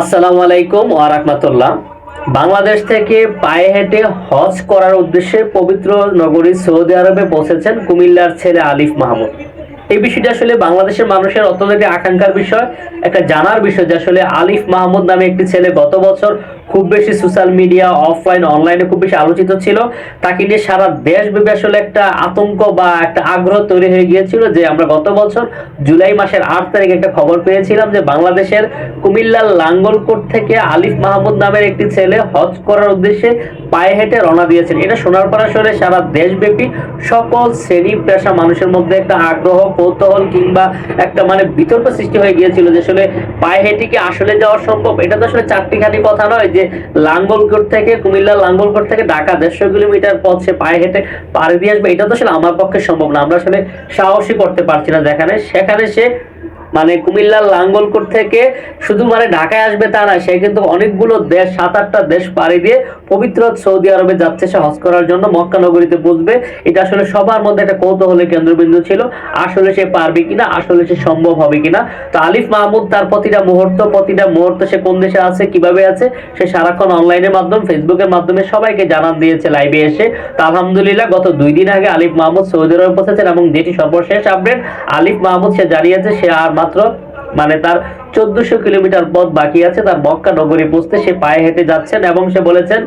আসসালামু আলাইকুম ওয়া রাহমাতুল্লাহ। বাংলাদেশ থেকে পায়ে হেঁটে হজ করার উদ্দেশ্যে পবিত্র নগরী সৌদি আরবে পৌঁছেছেন কুমিল্লার ছেলে আলিফ মাহমুদ। এই বিষয়টা আসলে বাংলাদেশের মানুষের অত্যন্ত আকাঙ্ক্ষার বিষয়, একটা জানার বিষয় যে আসলে আলিফ মাহমুদ নামে একটি ছেলে গত বছর খুব বেশি সোশ্যাল মিডিয়া, অফলাইন, অনলাইনে খুব বেশি আলোচিত ছিল। তাকে নিয়ে সারা দেশব্যাপী আসলে একটা আতঙ্ক বা একটা আগ্রহ তৈরি হয়ে গিয়েছিল যে আমরা গত বছর জুলাই মাসের আট তারিখে একটা খবর পেয়েছিলাম যে বাংলাদেশের কুমিল্লার লাঙ্গলকোট থেকে আলিফ মাহমুদ নামের একটি ছেলে হজ করার উদ্দেশ্যে পায়ে হেঁটে রওনা দিয়েছেন। এটা শোনার পর আসলে সারা দেশব্যাপী সকল শ্রেণি পেশা মানুষের মধ্যে একটা আগ্রহ, কৌতূহল কিংবা একটা মানে বিতর্ক সৃষ্টি হয়ে গিয়েছিল যে আসলে পায়ে হেঁটে কি আসলে যাওয়া সম্ভব? এটা তো আসলে চারটি খালি কথা নয় যে লাঙ্গলকোট থেকে কুমিল্লা লাঙ্গলকোট থেকে ঢাকা দেড়শো কিলোমিটার পথ সে পায়ে হেঁটে পাড়ি দিয়ে আসবে। এটা তো আসলে আমার পক্ষে সম্ভব না। আমরা আসলে সাহসই করতে পারছি না যেখানে, সেখানে সে মানে কুমিল্লার লাঙ্গলকোট থেকে শুধু মানে ঢাকায় আসবে তা না, সে কিন্তু অনেকগুলো দেশ, সাত আটটা দেশ পাড়ি দিয়ে পবিত্র সৌদি আরবে যাচ্ছে, সে হজ করার জন্য মক্কা নগরীতে পৌঁছবে এটা আসলে সবার মধ্যে একটা কৌতূহলের কেন্দ্রবিন্দু ছিল, আসলে সে পারবে কিনা, আসলে সে সম্ভব হবে কিনা। তো আলিফ মাহমুদ তার প্রতিটা মুহূর্ত প্রতিটা মুহূর্ত সে কোন দেশে আছে, কীভাবে আছে, সে সারাক্ষণ অনলাইনের মাধ্যমে ফেসবুকের মাধ্যমে সবাইকে জানান দিয়েছে লাইভে এসে। তো আলহামদুলিল্লাহ, গত দুই দিন আগে আলিফ মাহমুদ সৌদি আরবে পৌঁছেছেন এবং যেটি সর্বশেষ আপডেট আলিফ মাহমুদ সে জানিয়েছে সে আর মাত্র মানে তার চোদ্দশো কিলোমিটার পথ বাকি আছে, তার মক্কা নগরী পৌঁছতে সে পায়ে হেঁটে যাচ্ছেন এবং সে বলেছেন,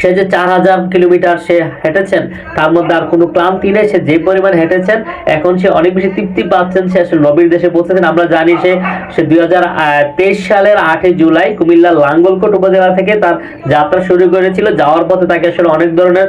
সে যে চার হাজার কিলোমিটার সে হেঁটেছেন, তার মধ্যে আর কোনো ক্লান্তি নেই, সে যে পরিমাণ হেঁটেছেন, এখন সে অনেক বেশি তৃপ্তি পাচ্ছেন, সে আসলে নবীর দেশে পৌঁছেছেন। আমরা জানি সে সে দুই হাজার তেইশ সালের আটই জুলাই কুমিল্লার লাঙ্গলকোট উপজেলা থেকে তার যাত্রা শুরু করেছিল। যাওয়ার পথে তাকে আসলে অনেক ধরনের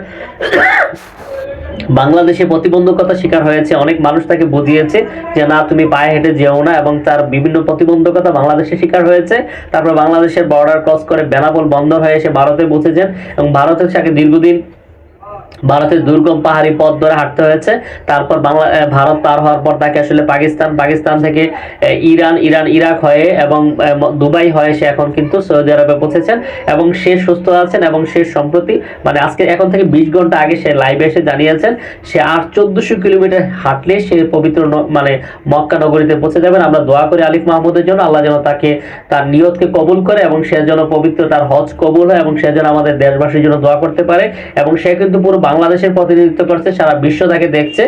বাংলাদেশে প্রতিবন্ধকতা শিকার হয়েছে, অনেক মানুষ তাকে বুঝিয়েছে যে, না, তুমি পায়ে হেঁটে যেও না। এবং তার বিভিন্ন প্রতিবন্ধকতা বাংলাদেশে শিকার হয়েছে। তারপর বাংলাদেশের বর্ডার ক্রস করে বেনাপোল বন্দর হয়ে এসে ভারতে পৌঁছেছেন এবং ভারতের সাথে দীর্ঘদিন ভারতের দুর্গম পাহাড়ি পথ ধরে হাঁটতে হয়েছে। তারপর বাংলা ভারত পার হওয়ার পর তাকে আসলে পাকিস্তান পাকিস্তান থেকে ইরান ইরান, ইরাক হয়ে এবং দুবাই হয়ে সে এখন কিন্তু সৌদি আরবে পৌঁছেছেন এবং সে সুস্থ আছেন এবং সে সম্প্রতি মানে আজকে এখন থেকে বিশ ঘণ্টা আগে সে লাইভে এসে জানিয়েছেন সে আর চোদ্দশো কিলোমিটার হাঁটলে সে পবিত্র মানে মক্কা নগরীতে পৌঁছে যাবেন। আমরা দোয়া করি আলিফ মাহমুদের জন্য। আল্লাহ যেন তাকে, তার নিয়তকে কবুল করে এবং সে যেন পবিত্র তার হজ কবুল হয় এবং সে যেন আমাদের দেশবাসীর জন্য দোয়া করতে পারে এবং সে কিন্তু পুরো বাংলাদেশের প্রতিনিধিত্ব করছে, সারা বিশ্ব তাকে দেখছে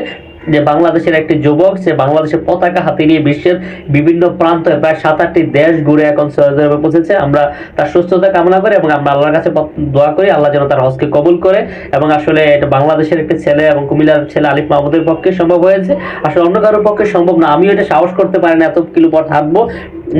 যে বাংলাদেশের একটি যুবক, সে বাংলাদেশের পতাকা হাতে নিয়ে বিশ্বের বিভিন্ন প্রান্তে প্রায় সাত আটটি দেশ ঘুরে এখন সৌদি পৌঁছেছে। আমরা তার সুস্থতা কামনা করি এবং আমরা আল্লাহর কাছে দোয়া করি, আল্লাহ যেন তার হজকে কবুল করে এবং আসলে এটা বাংলাদেশের একটি ছেলে এবং কুমিল্লার ছেলে আলিফ মাহমুদের পক্ষে সম্ভব হয়েছে। আসলে অন্য কারোর পক্ষে সম্ভব না, আমিও এটা সাহস করতে পারি না এত কিলো পথ হাঁটবো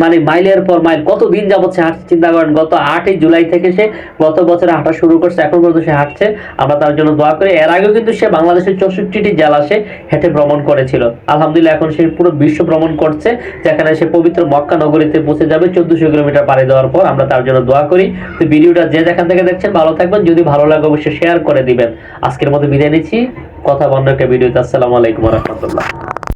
মানে মাইলের পর মাইল, কত দিন যাবত সে হাঁটছে চিন্তা করেন, গত আটই জুলাই থেকে সে গত বছরে হাঁটা শুরু করছে, এখন পর্যন্ত সে হাঁটছে। আমরা তার জন্য দোয়া করি। এর আগেও কিন্তু সে বাংলাদেশের চৌষট্টিটি জেলা সে হেঁটে ভ্রমণ করেছিল। আলহামদুলিল্লাহ, এখন সে পুরো বিশ্ব ভ্রমণ করছে, যেখানে সে পবিত্র মক্কা নগরীতে পৌঁছে যাবে চোদ্দশো কিলোমিটার পাড়ি দেওয়ার পর। আমরা তার জন্য দোয়া করি। তো ভিডিওটা যে যেখান থেকে দেখছেন, ভালো থাকবেন। যদি ভালো লাগে, অবশ্যই শেয়ার করে দিবেন। আজকের মতো বিদায় নিচ্ছি। কথা বন্ধ একটা ভিডিওতে আসসালামু আলাইকুম রহমতুল্লাহ।